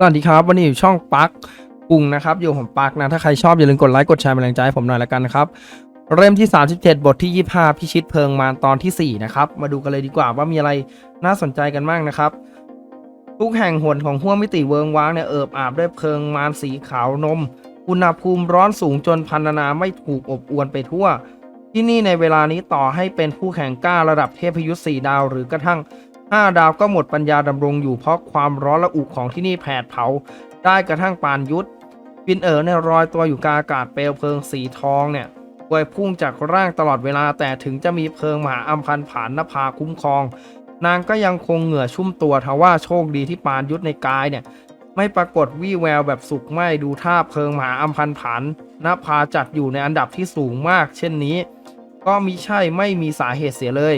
สวัสดีครับ วันนี้อยู่ช่องปักกุ้งนะครับ อยู่ผมปักนะ ถ้าใครชอบอย่าลืมกดไลค์กดแชร์เป็นแรงใจให้ผมหน่อยละกันนะครับ เริ่มที่ 37 บทที่ 25 พิชิตเพลิงมารตอนทีสี่ 4 นะครับ มาดูกันเลยดีกว่าว่ามีอะไรน่าสนใจกันบ้างนะครับ ทุกแห่งหนของห้วงมิติเวิงว้างเนี่ยเอิบอาบด้วยเพลิงมารสีขาวนม อุณหภูมิร้อนสูงจนพันนาไม่ถูกอบอวนไปทั่ว ที่นี่ในเวลานี้ต่อให้เป็นผู้แข่งกล้าระดับเทพยุทธ์4ดาว หรือกระทั่ง 5ดาวก็หมดปัญญาดำรงอยู่เพราะความร้อนระอุของที่นี่แผดเผา ได้กระทั่งปานยุทธวินเอ๋อเนี่ยลอยตัวอยู่กลางอากาศเปลวเพลิงสีทองเนี่ยปวยพุ่งจากร่างตลอดเวลาแต่ถึงจะมีเพลิงมหาอัมพันผ่านนภาคุ้มครอง นางก็ยังคงเหงื่อชุ่มตัวทว่าโชคดีที่ปานยุทธในกายเนี่ยไม่ปรากฏวี่แววแบบสุกไหมดูท่าเพลิงมหาอัมพันผันนภาจัดอยู่ในอันดับที่สูงมาก เช่นนี้ ก็มิใช่ไม่มีสาเหตุเสียเลย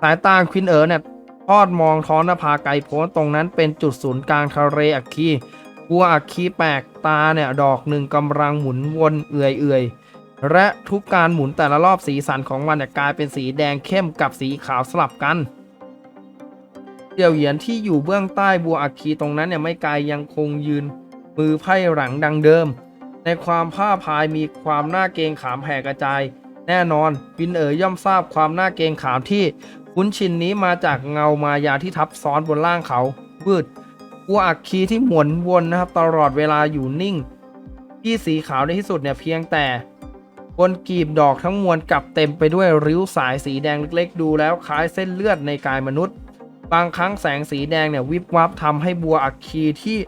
สายตาควินเอ๋อเนี่ยทอดมองท้องนภาไกลโพ้นตรงนั้นเป็นจุดศูนย์กลางทะเลอัคคีบัวอัคคีแปลกตาเนี่ยดอกหนึ่งกำลังหมุนวนเอื่อยๆ และทุกการหมุนแต่ละรอบสีสันของมันเนี่ยกลายเป็นสีแดงเข้มกับสีขาวสลับกันเดี่ยวเหยียนที่อยู่เบื้องใต้บัวอัคคีตรงนั้นเนี่ยไม่ไกลยังคงยืน มือไพ่หลังดังเดิม ในความผ้าพายมีความหน่าเกงขามแผ่กระจาย แน่นอนวินเอ๋ยย่อมทราบความหน่าเกงขามที่ คุ้นชินนี้มาจากเงามายาที่ทับซ้อนบนล่างเขาวืดบัวอัคคีที่หมุนวนนะครับตลอดเวลาอยู่นิ่ง ที่สีขาวในที่สุดเนี่ยเพียงแต่บนกีบดอกทั้งมวลกลับเต็มไปด้วยริ้วสายสีแดงเล็กๆ ดูแล้วคล้ายเส้นเลือดในกายมนุษย์ บางครั้งแสงสีแดงเนี่ยวิบวับทำให้บัวอัคคีที่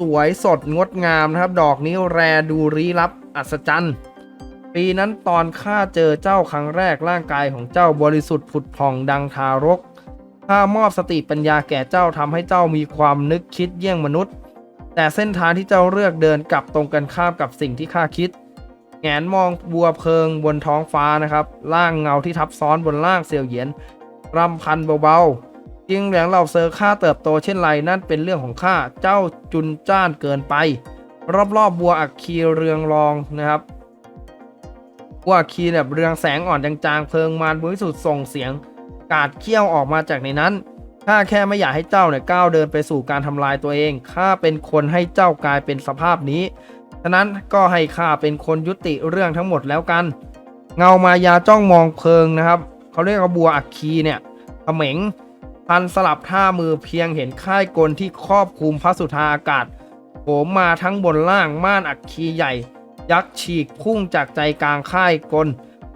สวยสดงดงามนะครับ ดอกนี้แรดูรีลับอัศจรรย์ ปีนั้นตอนข้าเจอเจ้าครั้งแรกร่างกายของเจ้าบริสุทธิ์ผุดผ่องดังทารก ข้ามอบสติปัญญาแก่เจ้าทำให้เจ้ามีความนึกคิดเยี่ยงมนุษย์ แต่เส้นทางที่เจ้าเลือกเดินกลับตรงกันข้ามกับสิ่งที่ข้าคิด แงนมองบัวเพลิงบนท้องฟ้านะครับล่างเงาที่ทับซ้อนบนล่างเสี่ยวเหยียนรำพันเบาๆจริงเหลียงเหล่าเซอร์ข้าเติบโตเช่นไรนั่นเป็นเรื่องของข้าเจ้าจุนจ้านเกินไป รอบๆบบัวอักคีเรืองรองนะครับ วอักคีแบบเรืองแสงอ่อนจางๆเพลิงมารบริสุทธิ์ส่งเสียง กาดเขี้ยวออกมาจากในนั้นข้าแค่ไม่อยากให้เจ้าเนี่ยก้าวเดินไปสู่การทำลายตัวเองข้าเป็นคนให้เจ้ากลายเป็นสภาพนี้ฉะนั้นก็ให้ข้าเป็นคนยุติเรื่องทั้งหมดแล้วกัน เงามายาจ้องมองเพลิงนะครับเขาเรียกว่าบัวอัคคีเนี่ยเขม็งพันสลับท่ามือเพียงเห็นค่ายกลที่ครอบคลุมพระสุธาอากาศโผมมาทั้งบนล่างม่านอัคคีใหญ่ ยักษ์ฉีกพุ่งจากใจกลางค่ายกล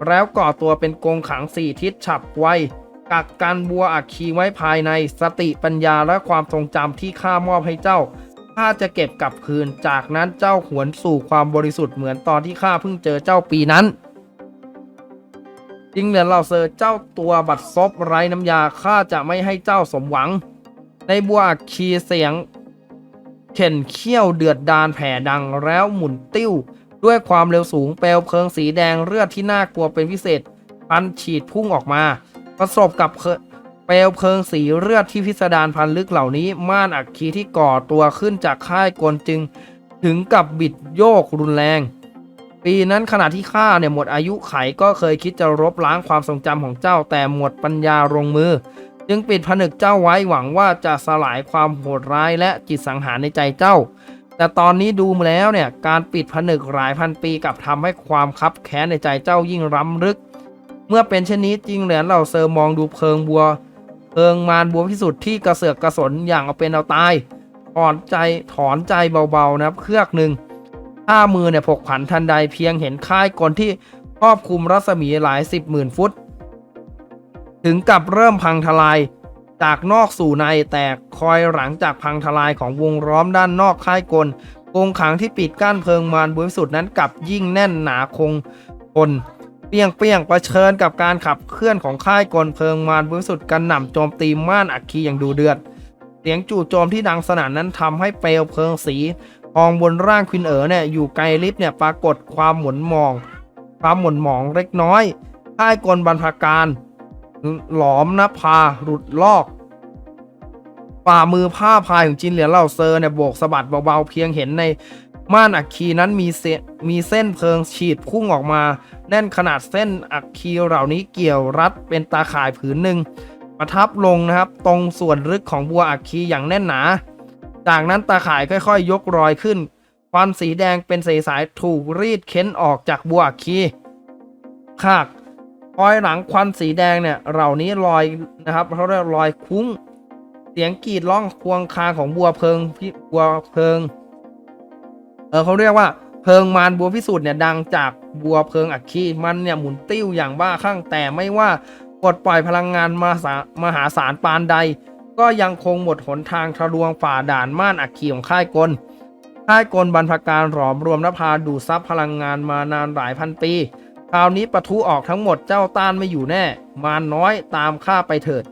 แล้วก่อตัวเป็นกงขังสี่ทิศฉับไวกักกันบัวอัคคีไว้ภายในสติปัญญาและความทรงจำที่ข้ามอบให้เจ้าข้าจะเก็บกลับคืน จากนั้นเจ้าหวนสู่ความบริสุทธิ์เหมือนตอนที่ข้าเพิ่งเจอเจ้าปีนั้นจริงเหรอเราเซอร์เจ้าตัวบัดซบไร้น้ำยาข้าจะไม่ให้เจ้าสมหวัง ในบัวอัคคีเสียง เข็นเขี้ยวเดือดดานแผ่ดังแล้วหมุนติ้ว ด้วยความเร็วสูงเปลวเพลิงสีแดงเลือดที่น่ากลัวเป็นพิเศษพันฉีดพุ่งออกมา ประสบกับเปลวเพลิงสีเลือดที่พิสดารพันลึกเหล่านี้ ม่านอัคคีที่ก่อตัวขึ้นจากค่ายกลจึง ถึงกับบิดโยกรุนแรง ปีนั้นขณะที่ข้าเนี่ยหมดอายุไขก็เคยคิดจะลบล้างความทรงจำของเจ้าแต่หมดปัญญาลงมือ จึงปิดผนึกเจ้าไว้หวังว่าจะสลายความโหดร้ายและจิตสังหารในใจเจ้า แต่ตอนนี้ดูมาแล้วเนี่ยการปิดผนึกหลายพันปีกับทำให้ความคับแค้นในใจเจ้ายิ่งร้ำลึก เมื่อเป็นเช่นนี้จริงเหรียญเหล่าเซอร์มองดูเพลิงบัว เพลิงมารบัวพิสุทธิ์ที่กระเสือกกระสนอย่างเอาเป็นเอาตายถอนใจถอนใจเบาๆนะครับเครือกหนึ่งท่ามือเนี่ยผกผันทันใดเพียงเห็นค่ายกลที่ครอบคลุมรัศมีหลายสิบหมื่นฟุต ถึงกับเริ่มพังทลาย จากนอกสู่ในแตกคอยหลังจากพังทลายของวงล้อมด้านนอกค่ายกลกงขังที่ปิดกั้นเพลิงมารบริสุทธิ์นั้นกลับยิ่งแน่นหนาคงทนเปี้ยงเปี้ยงประเชิญกับการขับเคลื่อนของค่ายกลเพลิงมารบริสุทธิ์กันหน่ำโจมตีม่านอัคคีอย่างดูเดือด เสียงจู่โจมที่ดังสนั่นนั้นทำให้เปลวเพลิงสีทองบนร่างควินเอ๋อเนี่ยอยู่ไกลลิฟเนี่ยปรากฏความหมุนมอง ความหมุนหมองเล็กน้อยค่ายกลบรรพการ หลอมนภาหลุดลอก ฝ่ามือผ้าพายของจินเหลียนเหล่าเซอร์เนี่ยโบกสะบัดเบาๆเพียงเห็นในม่านอัคคีนั้นมีเส้นมีเส้นเพลิงฉีดพุ่งออกมา แน่นขนาดเส้นอัคคีเหล่านี้เกี่ยวรัดเป็นตาข่ายผืนหนึ่งประทับลงนะครับ ตรงส่วนลึกของบัวอัคคีอย่างแน่นหนา จากนั้นตาข่ายค่อยๆยกรอยขึ้น ควันสีแดงเป็นสายๆถูกรีดเค้นออกจากบัวอัคคีคาก คอยหลังควันสีแดงเนี่ยเหล่านี้ลอยนะครับเขาเรียกลอยคุ้ง เสียงกรีดร้องควงคางของบัวเพิงพี่บัวเพิง เออเขาเรียกว่าเพิงมารบัวพิสูจน์เนี่ยดังจากบัวเพิงอัคคีมันเนี่ยหมุนติ้วอย่างบ้าคลั่งแต่ไม่ว่ากดปล่อยพลังงานมาสามหาศาลปานใด ก็ยังคงหมดหนทางทะลวงฝ่าด่านม่านอัคคีของค่ายกลค่ายกลบรรพการหลอมรวมนภาดูดซับพลังงานมานานหลายพันปี คราวนี้ปะทุออกทั้งหมดเจ้าต้านไม่อยู่แน่ มารน้อยตามข้าไปเถิด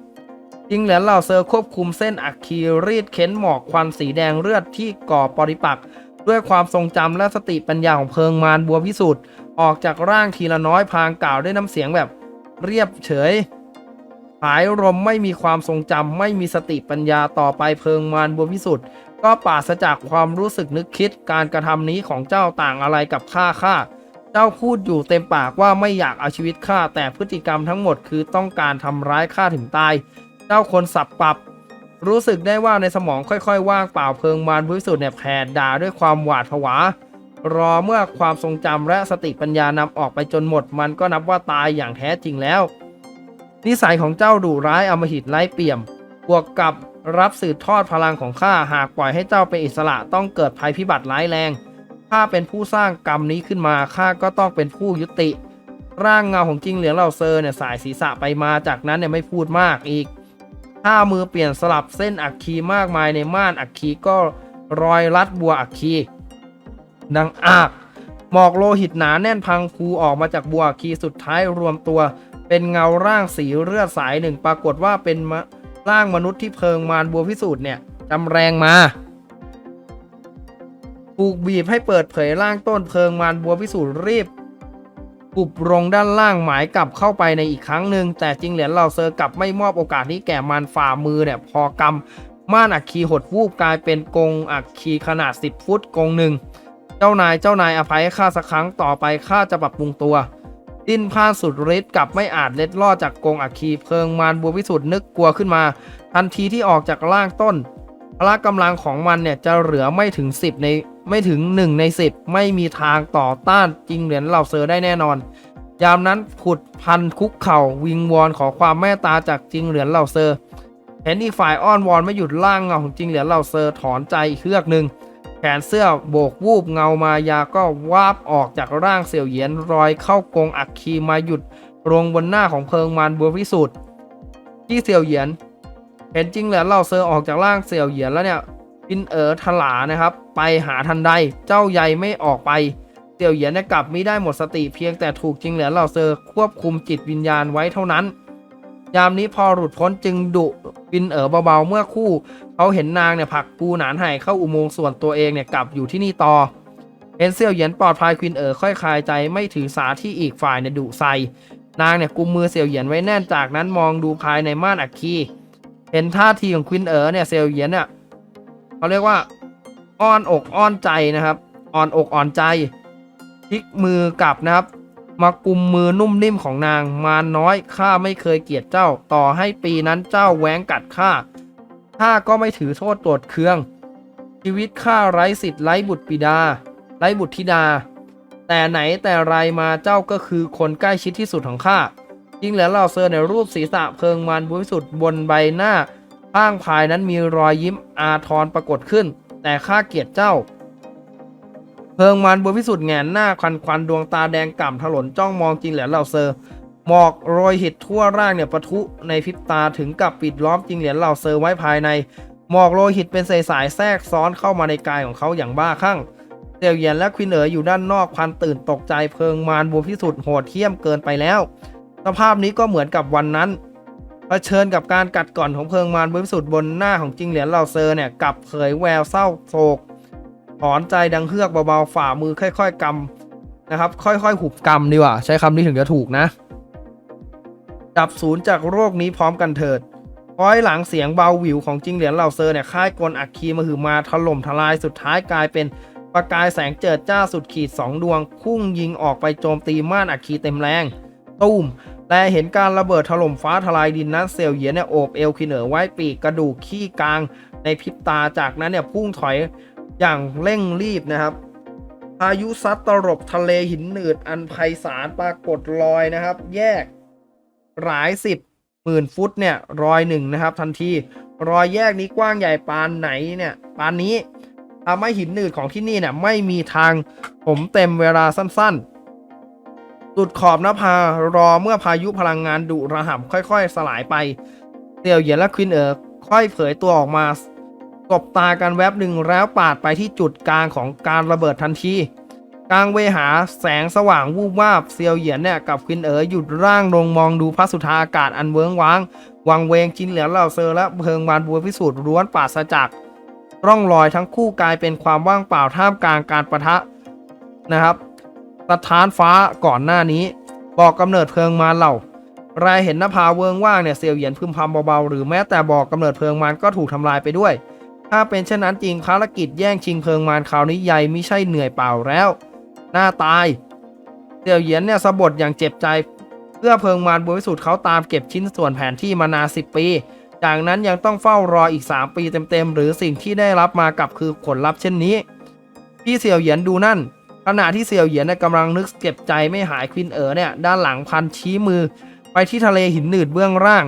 จิงเหรียญเหล่าเซอร์ควบคุมเส้นอัคคีรีดเค้นหมอกควันสีแดงเลือดที่ก่อปริปักษ์ด้วยความทรงจำและสติปัญญาของเพิงมารบัวพิสุทธิ์ออกจากร่างทีละน้อยพางกล่าวด้วยน้ำเสียงแบบเรียบเฉยหายลมไม่มีความทรงจำไม่มีสติปัญญาต่อไปเพิงมารบัวพิสุทธิ์ก็ปราศจากความรู้สึกนึกคิดการกระทำนี้ของเจ้าต่างอะไรกับข้าข้า จ้าพูดอยู่เต็มปากว่าไม่อยากเอาชีวิตข้าแต่พฤติกรรมทั้งหมดคือต้องการทำร้ายข้าถึงตาย เจ้าคนสับปรับ รู้สึกได้ว่าในสมองค่อยๆ ว่างเปล่าเพิงมารบริสุทธิ์เนี่ยแผดด่าด้วยความหวาดผวา รอเมื่อความทรงจำและสติปัญญานำออกไปจนหมดมันก็นับว่าตายอย่างแท้จริงแล้ว นิสัยของเจ้าดุร้ายอมหิตไร้เปี่ยม บวกกับรับสืบทอดพลังของข้าหากปล่อยให้เจ้าเป็นอิสระต้องเกิดภัยพิบัติร้ายแรง ข้าเป็นผู้สร้างกรรมนี้ขึ้นมาข้าก็ต้องเป็นผู้ยุติ ร่างเงาของจิงเหลียงเหล่าเซอร์เนี่ยสายศีรษะไปมาจากนั้นเนี่ยไม่พูดมากอีกถ้ามือเปลี่ยนสลับเส้นอักคีมากมายในม่านอักคีก็รอยรัดบัวอักคีดังอากหมอกโลหิตหนาแน่นพังคูออกมาจากบัวอักคีสุดท้ายรวมตัว เป็นเงาร่างสีเลือดสายหนึ่งปรากฏว่าเป็นร่างมนุษย์ที่เพิงมารบัวพิสูจน์เนี่ยจำแรงมา ถูกบีบให้เปิดเผยร่างต้นเพิงมารบัวพิสูจน์รีบปุบลงด้านล่างหมายกลับเข้าไปในอีกครั้งหนึ่งแต่จริงเหรียญเหล่าเซอร์กลับไม่มอบโอกาสนี้แก่มันฝ่ามือเนี่ยพอกำม่านอักคีหดวูบกลายเป็นกงอักคีขนาด 10 ฟุตกงหนึ่งเจ้านายเจ้านายอภัยข้าสักครั้งต่อไปข้าจะปรับปรุงตัว ดิ้นพลาดสุดฤทธิ์กลับไม่อาจเล็ดลอดจากกงอัคคีเพลิงมารบัวพิสุทธิ์นึกกลัวขึ้นมา ทันทีที่ออกจากร่างต้นพละกำลังของมันเนี่ยจะเหลือไม่ถึง 10 ใน ไม่ถึง 1 ใน 10 ไม่มีทางต่อต้านจริงเหรียญเหล่าเซอร์ได้แน่นอน ยามนั้นผุดพันคุกเข่าวิงวอนขอความเมตตาจากจริงเหรียญเหล่าเซอร์เห็นอีกฝ่ายอ้อนวอนไม่หยุดล่างเงาของจริงเหรียญเหล่าเซอร์ถอนใจเฮือกหนึ่งแขนเสื้อโบกวูบเงามายาก็วาบออกจากร่างเสี่ยวเหยียนรอยเข้ากรงอักคีมาหยุดลงบนหน้าของเพิงมารบัวพิสุทธิ์ที่เสี่ยวเหยียนเห็นจริงเหรอเหล่าเซอร์ออกจากร่างเสี่ยวเหยียนแล้วเนี่ย ปินเอ๋อทลานะครับ ไปหาทันใดเจ้าใหญ่ไม่ออกไปเสี่ยวเหยียนกลับไมิได้หมดสติเพียงแต่ถูกจิงเหรอเล่าเซอร์ควบคุมจิตวิญญาณไว้เท่านั้น ยามนี้พอหลุดพ้นจึงดุปินเอ๋อเบาๆเมื่อคู่เขาเห็นนางเนี่ยผลักปูหนานไห่เข้าอุโมงค์ส่วนตัวเองเนี่ยกลับอยู่ที่นี่ต่อเห็นเซียวเหยียนปลอดภัยควินเอ๋อค่อยคลายใจไม่ถือสาที่อีกฝ่ายเนี่ยดุใส่นางเนี่ยกุมมือเซียวเหยียนไว้แน่นจากนั้นมองดูภายในม่านอัคคีเห็นท่าทีของควินเอ๋อเนี่ยเซียวเหยียนเนี่ย เขาเรียกว่าอ้อนอกอ้อนใจนะครับอ่อนอกอ่อนใจพลิกมือกลับนะครับ มากุมมือนุ่มนิ่มของนางมารน้อยข้าไม่เคยเกลียดเจ้า ต่อให้ปีนั้นเจ้าแหวงกัดข้าข้าก็ไม่ถือโทษโกรธเคือง ชีวิตข้าไร้สิทธิ์ไร้บุตรปิดา ไร้บุตรธิดา แต่ไหนแต่ไรมาเจ้าก็คือคนใกล้ชิดที่สุดของข้าจริงแล้วเราเซอร์ในรูปศีรษะเพิงมารบริสุทธิ์บนใบหน้า ข้างภายนั้นมีรอยยิ้มอาทรปรากฏขึ้น แต่ข้าเกลียดเจ้า เพิงมันบัวพิสุทธิ์แงนหน้าควันควันดวงตาแดงก่ำถลนจ้องมองจริงแหลเหล่าเซอร์หมอกโรยหิตทั่วร่างเนี่ยปะทุในพริบตาถึงกับปิดล้อมจริงเหรียญเหล่าเซอร์ไว้ภายใน หมอกโรยหิตเป็นสายสายแทรกซ้อนเข้ามาในกายของเขาอย่างบ้าคลั่งเตียวเยียนและควินเอ๋ออยู่ด้านนอกพันตื่นตกใจเพิงมารบัวพิสุทธิ์โหดเหี้ยมเกินไปแล้ว สภาพนี้ก็เหมือนกับวันนั้น เผชิญกับการกัดก่อนของเพิงมารบัวพิสุทธิ์บนหน้าของจริงเหรียญเหล่าเซอร์เนี่ยกลับเผยแววเศร้าโศกถอนใจดังเฮือกเบาๆฝ่ามือค่อย ๆกำนะครับ ค่อยๆหุบกำดีกว่า ใช้คำนี้ถึงจะถูกนะ ดับศูนย์จากโรคนี้พร้อมกันเถิดคอยหลังเสียงเบาหวิวของจิงเหรียญเหล่าเซอร์เนี่ยค่ายกลอักคีมาหือมาถล่มทลายสุดท้ายกลายเป็นประกายแสงเจิดจ้าสุดขีดสองดวงพุ่งยิงออกไปโจมตีม่านอักคีเต็มแรง ตุ้ม แต่เห็นการระเบิดถล่มฟ้าทลายดินนั้นเซลเยียนเนี่ยโอบเอลคินเนอร์ไว้ปีกกระดูกขี้กลางในพริบตาจากนั้นเนี่ยพุ่งถอยอย่างเร่งรีบนะครับพายุซัดตลบทะเลหินหนืดอันไพศาลปรากฏรอยนะครับ แยกหลายสิบหมื่นฟุตเนี่ยรอยหนึ่งนะครับ ทันทีรอยแยกนี้กว้างใหญ่ปานไหนเนี่ยปานนี้ทำให้หินหนืดของที่นี่เนี่ยไม่มีทางผมเต็มเวลาสั้นๆ สุดขอบนภารอเมื่อพายุพลังงานดุระห่ำค่อยๆ สลายไปเตียวเหยียนและควินเอ๋อค่อยเผยตัวออกมากบตากันแวบหนึ่งแล้วปาดไปที่จุดกลางของการระเบิดทันทีกลางเวหาแสงสว่างวูบวาบเซียวเหยียนเนี่ยกับควินเอ๋อหยุดร่างลงมองดูพระสุธาอากาศอันเวิ้งว้าง วังเวงจินเหลียวเหล่าเซอร์และเพิงวานบัวพิสูจน์ล้วนปราศจากร่องรอยทั้งคู่กลายเป็นความว่างเปล่าท่ามกลางการประทะนะครับ สถานฟ้าก่อนหน้านี้ บอกกำเนิดเพลิงมารเหล่ารายเห็นหน้าผาเวิงว่างเนี่ยเซียวเหยียนพึมพำเบาๆหรือแม้แต่บอกกำเนิดเพลิงมารก็ถูกทำลายไปด้วย ถ้าเป็นเช่นนั้นจริงภารกิจแย่งชิงเพลิงมารคราวนี้ใหญ่ไม่ใช่เหนื่อยเปล่าแล้ว หน้าตายเซียวเหยียนเนี่ยสะบดอย่างเจ็บใจเพื่อเพลิงมารบริสุทธิ์เขาตามเก็บชิ้นส่วนแผนที่มานานสิปี จากนั้นยังต้องเฝ้ารออีก 3 ปีเต็มๆ หรือสิ่งที่ได้รับมากับคือผลลัพธ์เช่นนี้ พี่เสี่ยวเหยียนดูนั่น ขณะที่เสี่ยวเหยียนกำลังนึกเก็บใจไม่หายควินเอ๋อเนี่ยด้านหลังพันชี้มือ ไปที่ทะเลหินหนืดเบื้องล่าง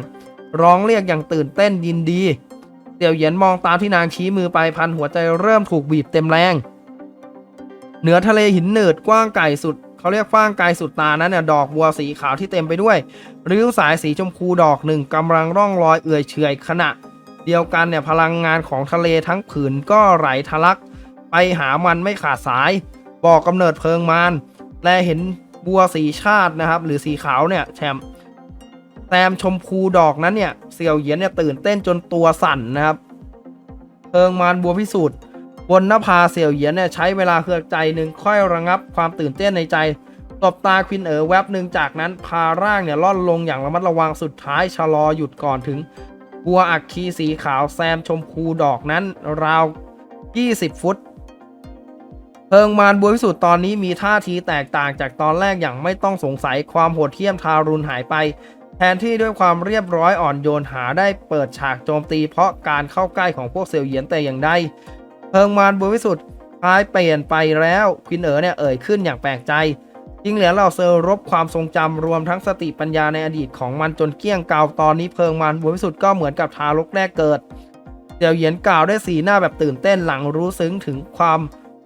ร้องเรียกอย่างตื่นเต้นยินดี เสี่ยวเหยียนมองตามที่นางชี้มือไปพันหัวใจเริ่มถูกบีบเต็มแรง เหนือทะเลหินหนืดกว้างไกลสุดเขาเรียกกว้างไกลสุดตานั้นเนี่ยดอกบัวสีขาวที่เต็มไปด้วย ริ้วสายสีชมพูดอกหนึ่งกำลังร่องรอยเอื่อยเฉยขณะ เดียวกันเนี่ยพลังงานของทะเลทั้งผืนก็ไหลทะลัก ไปหามันไม่ขาดสาย บอกกำเนิดเพลิงมารและเห็นบัวสีชาตินะครับ หรือสีขาวเนี่ยแชมป์แซมชมพูดอกนั้นเนี่ยเสี่ยวเหยียนเนี่ยตื่นเต้นจนตัวสั่นนะครับ เพลิงมารบัวพิสูจน์บนหน้าผาเสี่ยวเหยียนเนี่ยใช้เวลาเฮือกใจหนึ่งค่อยระงับความตื่นเต้นในใจตบตาควินเอ๋อแวบหนึ่งจากนั้นพาร่างเนี่ยล่อนลงอย่างระมัดระวังสุดท้ายชะลอหยุดก่อนถึง บัวอักคีสีขาวแซมชมพูดอกนั้นราว 20 ฟุต เพิงมารบัวพิสุทธิ์ตอนนี้มีท่าทีแตกต่างจากตอนแรกอย่างไม่ต้องสงสัยความโหดเหี้ยมทารุณหายไป แทนที่ด้วยความเรียบร้อยอ่อนโยนหาได้เปิดฉากโจมตีเพราะการเข้าใกล้ของพวกเซลเยียนแต่อย่างใดเพิงมารบัวพิสุทธิ์คล้ายเปลี่ยนไปแล้วควินเอ๋อเนี่ยเอ่ยขึ้นอย่างแปลกใจยิ่งเหลือเหล่าเซอร์รบความทรงจำรวมทั้งสติปัญญาในอดีตของมันจนเกลี้ยงเกลาตอนนี้เพิงมันบัวพิสุทธิ์ก็เหมือนกับทารกแรกเกิดเสี่ยวเหยียนกล่าวด้วยสีหน้าแบบตื่นเต้นหลังรู้ซึ้งถึงความ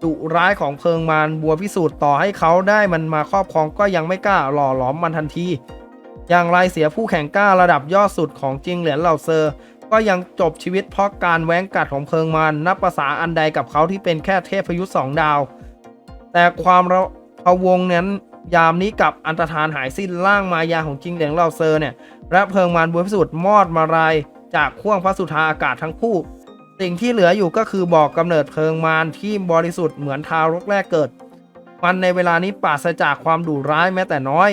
ดุร้ายของเพิงมารบัวพิสูจน์ต่อให้เขาได้มันมาครอบครองก็ยังไม่กล้าหล่อหลอมมันทันที อย่างไรเสียผู้แข่งกล้าระดับยอดสุดของจริงเหรียญเหล่าเซอร์ ก็ยังจบชีวิตเพราะการแหว้งกัดของเพิงมารนับภาษาอันใดกับเขาที่เป็นแค่เทพยุทธสองดาว แต่ความระพะวงนั้นยามนี้กับอันตรธานหายสิ้นร่างมายาของจริงเหลียงเหล่าเซอร์เนี่ยและเพิงมารบัวพิสุทธิ์มอดมารายจากข่วงพระสุธาอากาศทั้งคู่ สิ่งที่เหลืออยู่ก็คือบอกกำเนิดเพลิงมารที่บริสุทธิ์เหมือนทารกแรกเกิด มันในเวลานี้ปราศจากความดุร้ายแม้แต่น้อย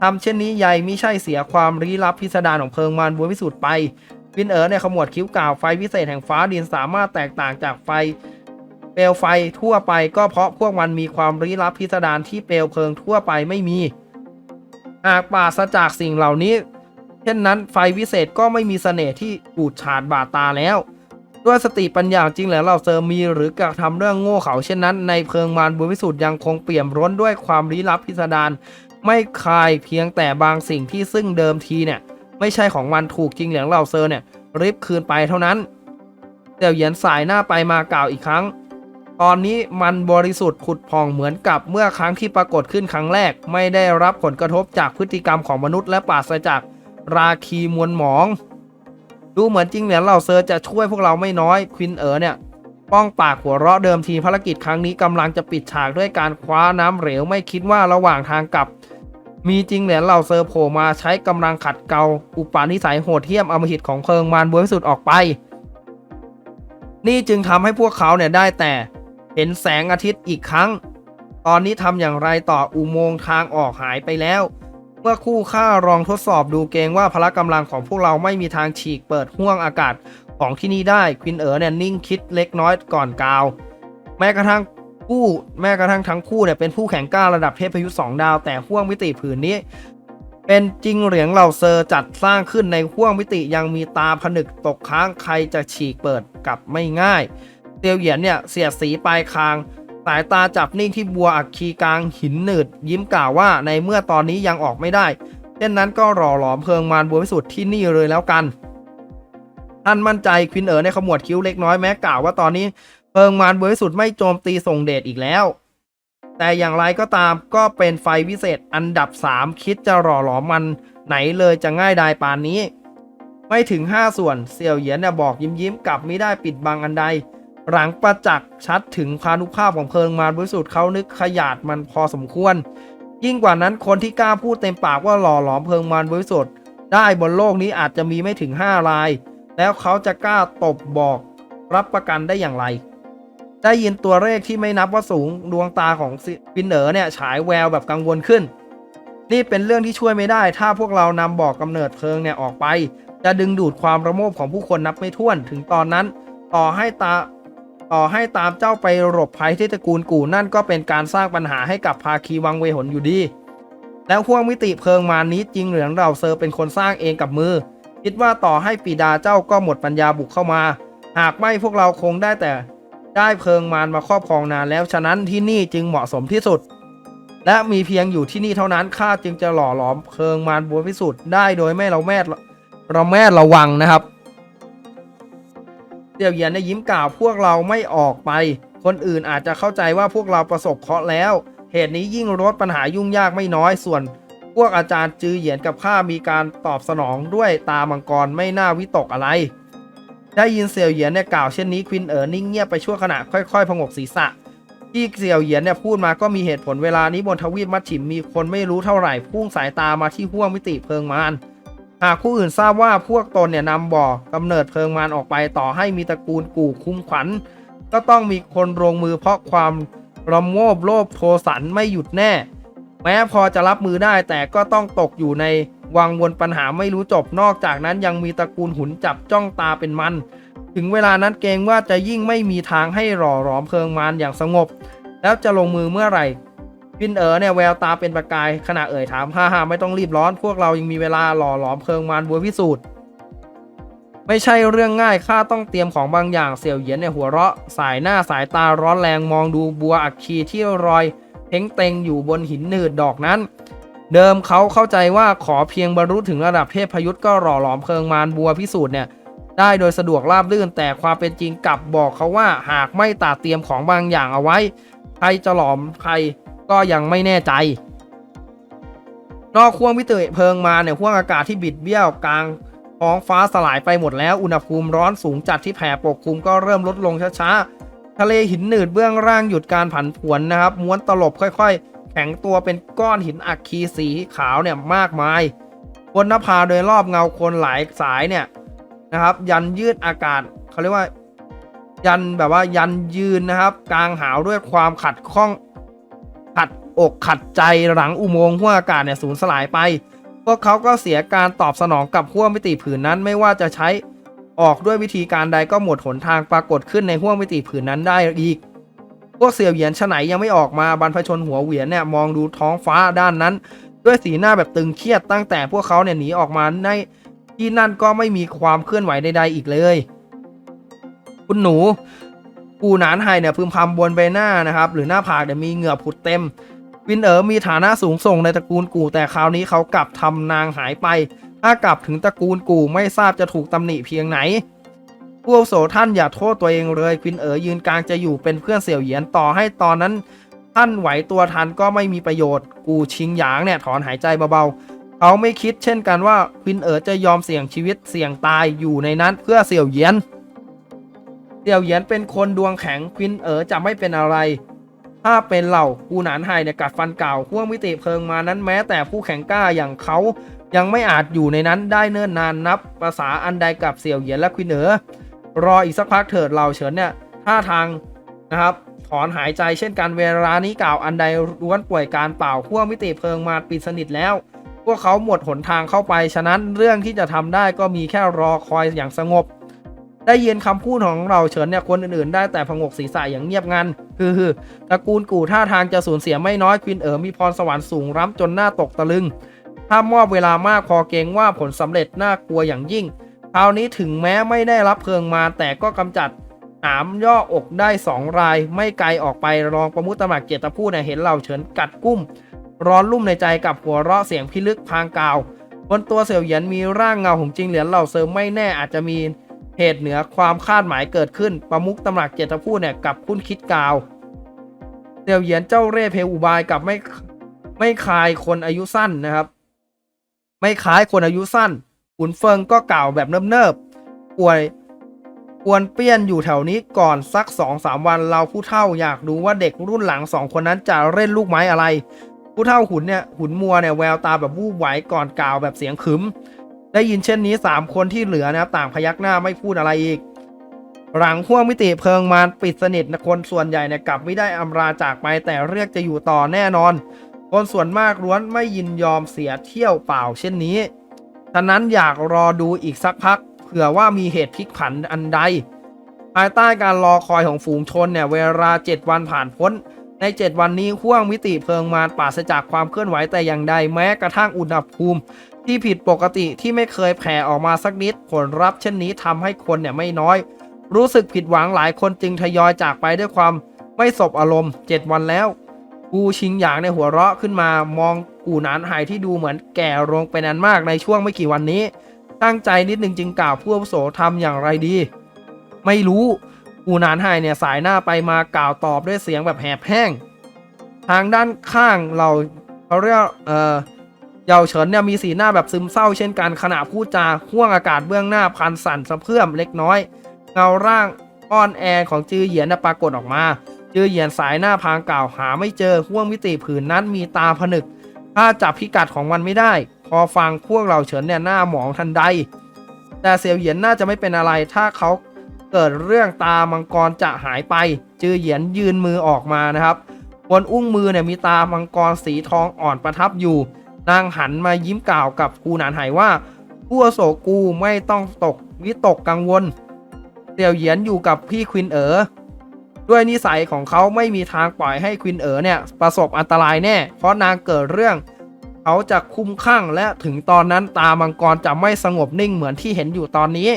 ทำเช่นนี้ใหญ่ไมิใช่เสียความลี้ลับพิสดารของเพลิงมารบัวพิสุทธิ์ไปวินเอ๋อในขมวดคิ้วกล่าวไฟวิเศษแห่งฟ้าดินสามารถแตกต่างจากไฟ เปลวไฟทั่วไปก็เพราะพวกมันมีความลี้ลับพิสดารที่เปลวเพลิงทั่วไปไม่มี หากปราศจากสิ่งเหล่านี้ เช่นนั้นไฟวิเศษก็ไม่มีเสน่ห์ที่บูดฉาดบาดตาแล้ว ด้วยสติปัญญาจริงแล้วเราเซอร์มีหรือกระทำเรื่องโง่เขลาเช่นนั้น ในเพลิงมารบุญวิสุทธิ์ยังคงเปี่ยมร้นด้วยความลี้ลับพิสดารไม่คลายเพียงแต่บางสิ่งที่ซึ่งเดิมทีเนี่ย ไม่ใช่ของมันถูกจริงเหลียงเหล่าเซอร์เนี่ยริบคืนไปเท่านั้นเสี่ยวเหยียนสายหน้าไปมากล่าวอีกครั้ง ตอนนี้มันบริสุทธิ์ผุดผ่องเหมือนกับเมื่อครั้งที่ปรากฏขึ้นครั้งแรก ไม่ได้รับผลกระทบจากพฤติกรรมของมนุษย์และปราศจากราคีมวลหมอง ดูเหมือนจริงเหลียงเหล่าเซอร์จะช่วยพวกเราไม่น้อยควินเอ๋อเนี่ยป้องปากหัวเราะเดิมทีภารกิจครั้งนี้กำลังจะปิดฉากด้วยการคว้าน้ำเหลวไม่คิดว่าระหว่างทางกลับ มีจริงเหรียญเหล่าเซอร์โผล่มาใช้กำลังขัดเกลาอุปาณิสัยโหดเหี้ยมอมหิตของเพิงมารบวยสุดออกไป นี่จึงทำให้พวกเขาเนี่ยได้แต่เห็นแสงอาทิตย์อีกครั้ง ตอนนี้ทำอย่างไรต่ออุโมงค์ทางออกหายไปแล้ว เมื่อคู่ข้าลองทดสอบดูเกรงว่าพละกำลังของพวกเราไม่มีทางฉีกเปิดห้วงอากาศของที่นี่ได้ควินเอ๋อเนี่ยนิ่งคิดเล็กน้อยก่อนกาว แม้กระทั่งคู่แม้กระทั่งทั้งคู่เนี่ยเป็นผู้แข่งกล้าระดับเทพยุสองดาว แต่ห้วงมิติผืนนี้ เป็นจริงเหรียญเหล่าเซอร์จัดสร้างขึ้นในห้วงมิติยังมีตาผนึกตกค้างใครจะฉีกเปิดกับไม่ง่ายเตียวเหยียนเนี่ยเสียสีปลายคาง สายตาจับนิ่งที่บัวอักคีกลางหินหนืด ยิ้มกล่าวว่าในเมื่อตอนนี้ยังออกไม่ได้เช่นนั้นก็รอหลอมเพลิงมารบัวพิสุทธิ์ที่นี่เลยแล้วกันท่านมั่นใจควินเอ๋อในขมวดคิ้วเล็กน้อยแม้กล่าวว่าตอนนี้เพลิงมารบัวพิสุทธิ์ไม่โจมตีส่งเดชอีกแล้ว แต่อย่างไรก็ตามก็เป็นไฟวิเศษอันดับ 3 คิดจะหล่อหลอมมันไหนเลยจะง่ายดายปานนี้ ไม่ถึง 5 ส่วนเสี่ยวเหยียนเนี่ยบอกยิ้มยิ้มกลับไม่ได้ปิดบังอันใด หลังประจักษ์ชัดถึงพานุภาพของเพลิงมารบริสุทธิ์เขานึกขยาดมันพอสมควร ยิ่งกว่านั้นคนที่กล้าพูดเต็มปากว่าหล่อหลอมเพลิงมารบริสุทธิ์ได้บนโลกนี้อาจจะมีไม่ถึง 5 ราย แล้วเขาจะกล้าตบบอกรับประกันได้อย่างไร ได้ยินตัวเลขที่ไม่นับว่าสูงดวงตาของฟินเนอร์เนี่ยฉายแววแบบกังวลขึ้น นี่เป็นเรื่องที่ช่วยไม่ได้ ถ้าพวกเรานำบอกกำเนิดเพลิงเนี่ยออกไป จะดึงดูดความระโมบของผู้คนนับไม่ถ้วนถึงตอนนั้น ต่อให้ตา ต่อให้ตามเจ้าไปหลบภัยที่ตระกูลกู่นั่นก็เป็นการสร้างปัญหาให้กับภาคีวังเวหนอยู่ดี แล้วห่วงมิติเพลิงมานี้จริงหรือเราเซอร์เป็นคนสร้างเองกับมือ คิดว่าต่อให้ปีดาเจ้าก็หมดปัญญาบุกเข้ามา หากไม่พวกเราคงได้แต่ ได้เพลิงมารมาครอบครองนานแล้วฉะนั้นที่นี่จึงเหมาะสมที่สุด และมีเพียงอยู่ที่นี่เท่านั้นข้าจึงจะหล่อหลอมเพลิงมารบัวพิสุทธิ์ได้โดยไม่เราแม่เราแม่ระวังนะครับ เสี่ยวเหยียนได้ยิ้มกล่าวพวกเราไม่ออกไป คนอื่นอาจจะเข้าใจว่าพวกเราประสบเคราะห์แล้ว เหตุนี้ยิ่งลดปัญหายุ่งยากไม่น้อยส่วน พวกอาจารย์จือเหยียนกับข้ามีการตอบสนองด้วยตามังกรไม่น่าวิตกอะไร ได้ยินเสี่ยวเหยียนเนี่ยกล่าวเช่นนี้ควินเอ๋อนิ่งเงียบไปชั่วขณะค่อยๆพงกศีรษะที่เสี่ยวเหยียนเนี่ยพูดมาก็มีเหตุผลเวลานี้บนทวีปมัดฉิมมีคนไม่รู้เท่าไหร่พุ่งสายตามาที่ห้วงมิติเพิงมาร หากผู้อื่นทราบว่าพวกตนเนี่ยนำบ่อกำเนิดเพลิงมารออกไปต่อให้มีตระกูลกู่คุ้มขวัญ ก็ต้องมีคนลงมือเพราะความระโมบโลภโทสันไม่หยุดแน่ แม้พอจะรับมือได้แต่ก็ต้องตกอยู่ในวังวนปัญหาไม่รู้จบนอกจากนั้นยังมีตระกูลหุนจับจ้องตาเป็นมัน ถึงเวลานั้นเกรงว่าจะยิ่งไม่มีทางให้หล่อหลอมเพลิงมารอย่างสงบ แล้วจะลงมือเมื่อไหร่ วินเอ๋อเนี่ยแววตาเป็นประกายขณะเอ่ยถามฮ่าฮ่าไม่ต้องรีบร้อน พวกเรายังมีเวลาหล่อหลอมเพลิงมารบัวพิสูจน์ไม่ใช่เรื่องง่ายข้าต้องเตรียมของบางอย่างเสี่ยวเหยียนในยหัวเราะ สายหน้าสายตาร้อนแรงมองดูบัวอักคีที่รอยเพ้งเต็งอยู่บนหินหนืดดอกนั้น เดิมเขาเข้าใจว่าขอเพียงบรรลุถึงระดับเทพยุทธ์ก็หล่อหลอมเพลิงมารบัวพิสูจน์เนี่ยได้โดยสะดวกราบรื่นแต่ความเป็นจริงกลับบอกเขาว่าหากไม่ตัดเตรียมของบางอย่างเอาไว้ใครจะหลอมใคร ก็ยังไม่แน่ใจ นอกขั้วมิติเพลิงมาเนี่ยขั้วอากาศที่บิดเบี้ยวกลางท้องฟ้าสลายไปหมดแล้ว อุณหภูมิร้อนสูงจัดที่แผ่ปกคลุมก็เริ่มลดลงช้าๆ ทะเลหินหนืดเบื้องล่างหยุดการผันผวนนะครับ ม้วนตลบค่อยๆ แข็งตัวเป็นก้อนหินอัคคีสีขาวเนี่ยมากมายบนนภาโดยรอบเงาคนหลายสายเนี่ยนะครับ ยันยืดอากาศเขาเรียกว่า ยันแบบว่ายันยืนนะครับ กลางหาวด้วยความขัดข้อง ขัดอกขัดใจหลังอุโมงค์ห้วงอากาศเนี่ยสูญสลายไป พวกเขาก็เสียการตอบสนองกับห้วงมิติผืนนั้นไม่ว่าจะใช้ออกด้วยวิธีการใดก็หมดหนทางปรากฏขึ้นในห้วงมิติผืนนั้นได้อีก พวกเสี่ยวเหยียนฉะไหนยังไม่ออกมาบรรพชนหัวเหวียนเนี่ยมองดูท้องฟ้าด้านนั้น ด้วยสีหน้าแบบตึงเครียดตั้งแต่พวกเขาเนี่ยหนีออกมาในที่นั่นก็ไม่มีความเคลื่อนไหวใดๆอีกเลย คุณหนู ปูหนานไฮเนี่ยพึมพำบนใบหน้านะครับหรือหน้าผากเนี่ยมีเหงื่อผุดเต็ม วินเอ๋อมีฐานะสูงส่งในตระกูลกู่แต่คราวนี้เขากลับทำนางหายไป ถ้ากลับถึงตระกูลกู่ไม่ทราบจะถูกตำหนิเพียงไหนผู้าวโสท่านอย่าโทษตัวเองเลยควินเอ๋อยืนกลางจะอยู่เป็นเพื่อนเสี่ยวเหยียนต่อให้ตอนนั้น ท่านไหวตัวทันก็ไม่มีประโยชน์ กูชิงหยางเนี่ยถอนหายใจเบาๆเขาไม่คิดเช่นกันว่าควินเอ๋อจะยอมเสี่ยงชีวิตเสี่ยงตายอยู่ในนั้นเพื่อเสี่ยวเหยียน เสี่ยวเหยียนเป็นคนดวงแข็งควินเอ๋อจะไม่เป็นอะไร ถ้าเป็นเหล่ากูหนานไฮเนี่ยกัดฟันเก่าห่วงมิติเพลิงมานั้นแม้แต่ผู้แข็งกล้าอย่างเขายังไม่อาจอยู่ในนั้นได้เนิ่นนานนับภาษาอันใดกับเสี่ยวเหยียนและควินเอ๋อรออีกสักพักเถิดเหล่าเฉินเนี่ยท่าทางนะครับถอนหายใจเช่นกันเวลานี้กล่าวอันใดล้วนป่วยการเปล่าห่วงมิติเพลิงมาปิดสนิทแล้ว พวกเขาหมดหนทางเข้าไป ฉะนั้นเรื่องที่จะทำได้ก็มีแค่รอคอยอย่างสงบ ได้ยินคำพูดของเราเฉินเนี่ยคนอื่นๆ ได้แต่พงกศีรษะอย่างเงียบงันคือคือตระกูลกู่ท่าทางจะสูญเสียไม่น้อยควินเอ๋อมีพรสวรรค์สูงร้ำจนหน้าตกตะลึง ถ้ามอบเวลามากพอเกรงว่าผลสำเร็จน่ากลัวอย่างยิ่งคราวนี้ถึงแม้ไม่ได้รับเพลิงมาแต่ก็กำจัดหามย่ออกได้สองราย ไม่ไกลออกไปรองประมุตตมักเกียรติพูดเนี่ยเห็นเหล่าเฉินกัดกุ้ม ร้อนรุ่มในใจกับหัวเราะเสียงพิลึกพางกล่าวบนตัวเสี่ยวเหยียนมีร่างเงาของจริงเหรียญเหล่าเซิร์ไม่แน่อาจจะมี เหตุเหนือความคาดหมายเกิดขึ้น ประมุกตำหนักเจตพูดเนี่ยกับคุ้นคิดกล่าวเสียวเหยียนเจ้าเร่เพลอุบายกับไม่ไม่คายคนอายุสั้นนะครับ ไม่คล้ายคนอายุสั้นขุนเฟิงก็กล่าวแบบเนิบๆป่วยกวนเปี้ยนอยู่แถวนี้ก่อนสักสองสามวันเราผู้เฒ่าอยากดูว่าเด็กรุ่นหลังสองคนนั้นจะเล่นลูกไม้อะไร ผู้เฒ่าขุนเนี่ยขุนมัวเนี่ยแววตาแบบวูบไหวก่อนกล่าวแบบเสียงขึม ได้ยินเช่นนี้สามคนที่เหลือนะครับต่างพยักหน้าไม่พูดอะไรอีก หลังห่วงมิติเพลิงมารปิดสนิทนะคนส่วนใหญ่เนี่ยกลับไม่ได้อำลาจากไปแต่เรียกจะอยู่ต่อแน่นอน คนส่วนมากล้วนไม่ยินยอมเสียเที่ยวเปล่าเช่นนี้ฉะนั้นอยากรอดูอีกสักพักเผื่อว่ามีเหตุพลิกผันอันใด ภายใต้การรอคอยของฝูงชนเนี่ยเวลา 7 วันผ่านพ้น ใน 7 วันนี้ห่วงมิติเพลิงมารปราศจากความเคลื่อนไหวแต่อย่างใดแม้กระทั่งอุณหภูมิ ที่ผิดปกติที่ไม่เคยแผ่ออกมาสักนิด ผลลัพธ์เช่นนี้ทำให้คนเนี่ยไม่น้อย รู้สึกผิดหวังหลายคนจึงทยอยจากไปด้วยความไม่สบอารมณ์ 7 วันแล้ว กูชิงหยางในหัวเราะขึ้นมามองกูหนานหายที่ดูเหมือนแก่ลงไปนานมากในช่วงไม่กี่วันนี้ ตั้งใจนิดนึงจึงกล่าวผู้อาวุโสทำอย่างไรดี ไม่รู้กูหนานหายเนี่ยสายหน้าไปมากล่าวตอบด้วยเสียงแบบแหบแห้ง ทางด้านข้างเราเขาเรียกเอ่อ เยาวเฉินเนี่ยมีสีหน้าแบบซึมเศร้าเช่นกันขณะพูดจาห่วงอากาศเบื้องหน้าพันสั่นสะเพื่อมเล็กน้อย เงาร่างอ้อนแอของจือเหยียนปรากฏออกมา จือเหยียนสายหน้าพางกล่าวหาไม่เจอห่วงมิติผืนนั้นมีตาผนึก ถ้าจับพิกัดของมันไม่ได้ พอฟังพวกเราเฉินเนี่ยหน้าหมองทันใด แต่เสี่ยวเหยียนน่าจะไม่เป็นอะไรถ้าเขาเกิดเรื่องตามังกรจะหายไป จือเหยียนยืนมือออกมานะครับบนอุ้งมือเนี่ยมีตามังกรสีทองอ่อนประทับอยู่ นางหันมายิ้มกล่าวกับกูหนานไหว่าผู้อโสกูไม่ต้องตกวิตกกังวลเสี่ยวเหยียนอยู่กับพี่ควินเอ๋อด้วยนิสัยของเขาไม่มีทางปล่อยให้ควินเอ๋อเนี่ยประสบอันตรายแน่ เพราะนางเกิดเรื่อง เขาจะคุ้มข้างและถึงตอนนั้นตามังกรจะไม่สงบนิ่งเหมือนที่เห็นอยู่ตอนนี้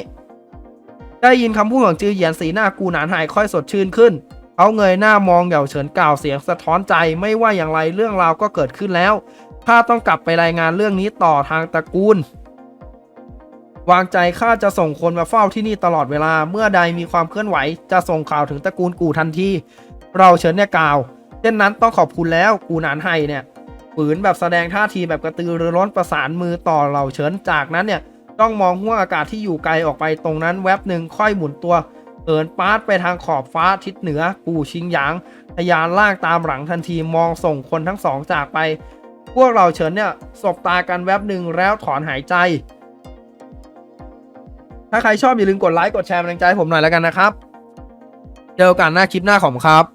ได้ยินคำพูดของจือเหยียนสีหน้ากูหนานหายค่อยสดชื่นขึ้น เขาเงยหน้ามองเหย่าเฉินกล่าวเสียงสะท้อนใจไม่ว่าอย่างไรเรื่องราวก็เกิดขึ้นแล้ว ข้าต้องกลับไปรายงานเรื่องนี้ต่อทางตระกูล วางใจข้าจะส่งคนมาเฝ้าที่นี่ตลอดเวลา เมื่อใดมีความเคลื่อนไหว จะส่งข่าวถึงตระกูลกูทันที เราเฉินเนี่ยกล่าว เช่นนั้นต้องขอบคุณแล้วกูหนานไฮเนี่ยฝืนแบบแสดงท่าทีแบบกระตือรือร้นประสานมือต่อเหล่าเฉินจากนั้นเนี่ยต้องมองห้วงอากาศที่อยู่ไกลออกไปตรงนั้นแวบหนึ่งค่อยหมุนตัวเอินปาดไปทางขอบฟ้าทิศเหนือ กูชิงหยางทยานล่างตามหลังทันทีมองส่งคนทั้งสองจากไป พวกเราเฉินเนี่ยสบตากันแวบหนึ่งแล้วถอนหายใจ ถ้าใครชอบอย่าลืมกดไลค์กดแชร์เป็นกำลังใจผมหน่อยแล้วกันนะครับ เจอกันหน้าคลิปหน้าของผมครับ